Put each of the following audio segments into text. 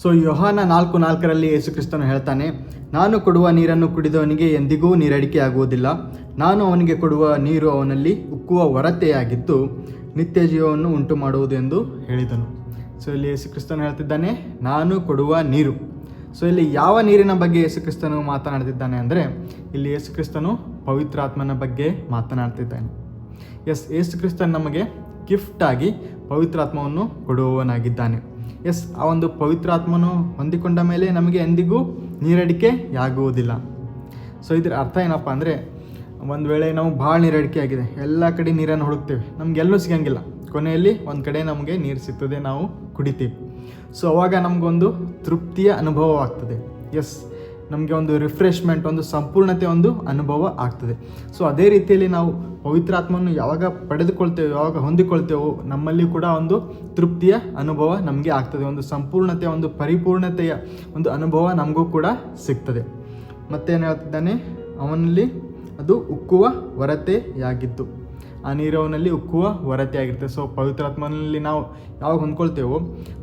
So ಯೋಹಾನ ನಾಲ್ಕು ನಾಲ್ಕರಲ್ಲಿ ಯೇಸು ಕ್ರಿಸ್ತನು ಹೇಳ್ತಾನೆ, ನಾನು ಕೊಡುವ ನೀರನ್ನು ಕುಡಿದವನಿಗೆ ಎಂದಿಗೂ ನೀರಡಿಕೆ ಆಗುವುದಿಲ್ಲ. ನಾನು ಅವನಿಗೆ ಕೊಡುವ ನೀರು ಅವನಲ್ಲಿ ಉಕ್ಕುವ ಹೊರತೆಯಾಗಿದ್ದು ನಿತ್ಯ ಜೀವವನ್ನು ಉಂಟು ಮಾಡುವುದು ಎಂದು ಹೇಳಿದನು. ಸೊ ಇಲ್ಲಿ ಯೇಸು ಕ್ರಿಸ್ತನು ಹೇಳ್ತಿದ್ದಾನೆ, ನಾನು ಕೊಡುವ ನೀರು. ಸೊ ಇಲ್ಲಿ ಯಾವ ನೀರಿನ ಬಗ್ಗೆ ಯೇಸುಕ್ರಿಸ್ತನು ಮಾತನಾಡ್ತಿದ್ದಾನೆ ಅಂದರೆ, ಇಲ್ಲಿ ಯೇಸುಕ್ರಿಸ್ತನು ಪವಿತ್ರಾತ್ಮನ ಬಗ್ಗೆ ಮಾತನಾಡ್ತಿದ್ದಾನೆ. ಎಸ್ ಯೇಸು ಕ್ರಿಸ್ತನ್ ನಮಗೆ ಗಿಫ್ಟಾಗಿ ಪವಿತ್ರಾತ್ಮವನ್ನು ಕೊಡುವವನಾಗಿದ್ದಾನೆ. ಎಸ್, ಆ ಒಂದು ಪವಿತ್ರಾತ್ಮನು ಹೊಂದಿಕೊಂಡ ಮೇಲೆ ನಮಗೆ ಎಂದಿಗೂ ನೀರಡಿಕೆ ಆಗುವುದಿಲ್ಲ ಸೊ ಇದರ ಅರ್ಥ ಏನಪ್ಪ ಅಂದರೆ, ಒಂದು ವೇಳೆ ನಾವು ಭಾಳ ನೀರಡಿಕೆ ಆಗಿದೆ, ಎಲ್ಲ ಕಡೆ ನೀರನ್ನು ಹುಡುಕ್ತೇವೆ, ನಮಗೆಲ್ಲೂ ಸಿಗಂಗಿಲ್ಲ. ಕೊನೆಯಲ್ಲಿ ಒಂದು ಕಡೆ ನಮಗೆ ನೀರು ಸಿಗ್ತದೆ, ನಾವು ಕುಡಿತೀವಿ. ಸೊ ಅವಾಗ ನಮಗೊಂದು ತೃಪ್ತಿಯ ಅನುಭವವಾಗ್ತದೆ. ಎಸ್ ನಮಗೆ ಒಂದು ರಿಫ್ರೆಶ್ಮೆಂಟ್ ಒಂದು ಸಂಪೂರ್ಣತೆ, ಒಂದು ಅನುಭವ ಆಗ್ತದೆ. ಸೊ ಅದೇ ರೀತಿಯಲ್ಲಿ ನಾವು ಪವಿತ್ರಾತ್ಮವನ್ನು ಯಾವಾಗ ಪಡೆದುಕೊಳ್ತೇವೆ, ಯಾವಾಗ ಹೊಂದಿಕೊಳ್ತೇವೋ, ನಮ್ಮಲ್ಲಿ ಕೂಡ ಒಂದು ತೃಪ್ತಿಯ ಅನುಭವ ನಮಗೆ ಆಗ್ತದೆ. ಒಂದು ಸಂಪೂರ್ಣತೆ ಒಂದು ಪರಿಪೂರ್ಣತೆಯ ಒಂದು ಅನುಭವ ನಮಗೂ ಕೂಡ ಸಿಗ್ತದೆ. ಮತ್ತೇನು ಹೇಳ್ತಿದ್ದಾನೆ? ಅವನಲ್ಲಿ ಅದು ಉಕ್ಕುವ ಹೊರತೆಯಾಗಿತ್ತು ಆ ನೀರವನಲ್ಲಿ ಉಕ್ಕುವ ಹೊರತೆ ಆಗಿರುತ್ತೆ ಸೊ ಪವಿತ್ರಾತ್ಮನಲ್ಲಿ ನಾವು ಯಾವಾಗ ಹೊಂದ್ಕೊಳ್ತೇವೋ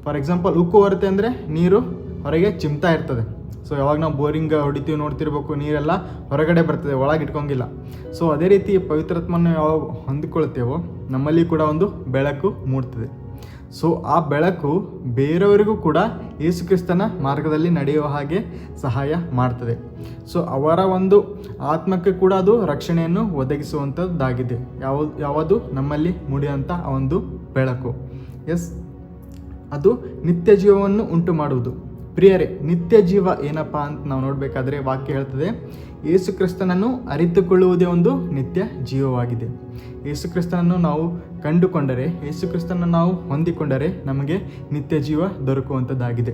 ಫಾರ್ ಎಕ್ಸಾಂಪಲ್ ಉಕ್ಕು ಹೊರತೆ ಅಂದರೆ ನೀರು ಹೊರಗೆ ಚಿಮ್ತಾ ಇರ್ತದೆ. ಸೊ ಯಾವಾಗ ನಾವು ಬೋರಿಂಗ್ ಹೊಡಿತೀವಿ ನೋಡ್ತಿರ್ಬೇಕು, ನೀರೆಲ್ಲ ಹೊರಗಡೆ ಬರ್ತದೆ, ಒಳಗೆ ಇಟ್ಕೊಂಗಿಲ್ಲ ಸೊ ಅದೇ ರೀತಿ ಪವಿತ್ರಾತ್ಮನ ಯಾವಾಗ ಹೊಂದಿಕೊಳ್ತೇವೋ, ನಮ್ಮಲ್ಲಿ ಕೂಡ ಒಂದು ಬೆಳಕು ಮೂಡ್ತದೆ. ಸೊ ಆ ಬೆಳಕು ಬೇರೆಯವರಿಗೂ ಕೂಡ ಯೇಸುಕ್ರಿಸ್ತನ ಮಾರ್ಗದಲ್ಲಿ ನಡೆಯುವ ಹಾಗೆ ಸಹಾಯ ಮಾಡ್ತದೆ. ಸೊ ಅವರ ಒಂದು ಆತ್ಮಕ್ಕೆ ಕೂಡ ಅದು ರಕ್ಷಣೆಯನ್ನು ಒದಗಿಸುವಂಥದ್ದಾಗಿದೆ ಯಾವ, ಯಾವುದು? ನಮ್ಮಲ್ಲಿ ಮೂಡಿದಂಥ ಆ ಒಂದು ಬೆಳಕು. ಎಸ್ ಅದು ನಿತ್ಯ ಜೀವವನ್ನು ಉಂಟು ಮಾಡುವುದು ಪ್ರಿಯರೇ, ನಿತ್ಯ ಜೀವ ಏನಪ್ಪ ಅಂತ ನಾವು ನೋಡಬೇಕಾದ್ರೆ ವಾಕ್ಯ ಹೇಳ್ತದೆ, ಯೇಸು ಕ್ರಿಸ್ತನನ್ನು ಅರಿತುಕೊಳ್ಳುವುದೇ ಒಂದು ನಿತ್ಯ ಜೀವವಾಗಿದೆ. ಯೇಸುಕ್ರಿಸ್ತನನ್ನು ನಾವು ಕಂಡುಕೊಂಡರೆ, ಯೇಸು ಕ್ರಿಸ್ತನನ್ನು ನಾವು ಹೊಂದಿಕೊಂಡರೆ ನಮಗೆ ನಿತ್ಯ ಜೀವ ದೊರಕುವಂಥದ್ದಾಗಿದೆ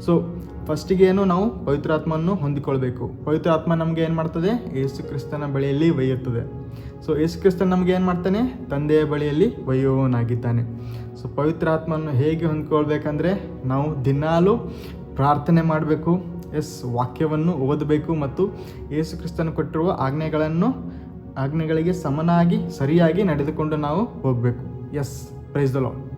ಸೊ ಫಸ್ಟಿಗೆ ಏನು ನಾವು ಪವಿತ್ರಾತ್ಮವನ್ನು ಹೊಂದಿಕೊಳ್ಬೇಕು. ಪವಿತ್ರಾತ್ಮ ನಮಗೆ ಏನು ಮಾಡ್ತದೆ? ಯೇಸು ಕ್ರಿಸ್ತನ ಬಳಿಯಲ್ಲಿ ಒಯ್ಯುತ್ತದೆ. ಸೊ ಯೇಸು ಕ್ರಿಸ್ತನ್ ನಮಗೆ ಏನು ಮಾಡ್ತಾನೆ? ತಂದೆಯ ಬಳಿಯಲ್ಲಿ ಒಯ್ಯುವವನಾಗಿದ್ದಾನೆ. ಸೊ ಪವಿತ್ರಾತ್ಮನ್ನು ಹೇಗೆ ಹೊಂದ್ಕೊಳ್ಬೇಕಂದ್ರೆ, ನಾವು ದಿನಾಲೂ ಪ್ರಾರ್ಥನೆ ಮಾಡಬೇಕು. ಎಸ್, ವಾಕ್ಯವನ್ನು ಓದಬೇಕು ಮತ್ತು ಯೇಸು ಕ್ರಿಸ್ತನು ಕೊಟ್ಟಿರುವ ಆಜ್ಞೆಗಳನ್ನು, ಆಜ್ಞೆಗಳಿಗೆ ಸಮನಾಗಿ, ಸರಿಯಾಗಿ ನಡೆದುಕೊಂಡು ನಾವು ಹೋಗಬೇಕು. S praise the lord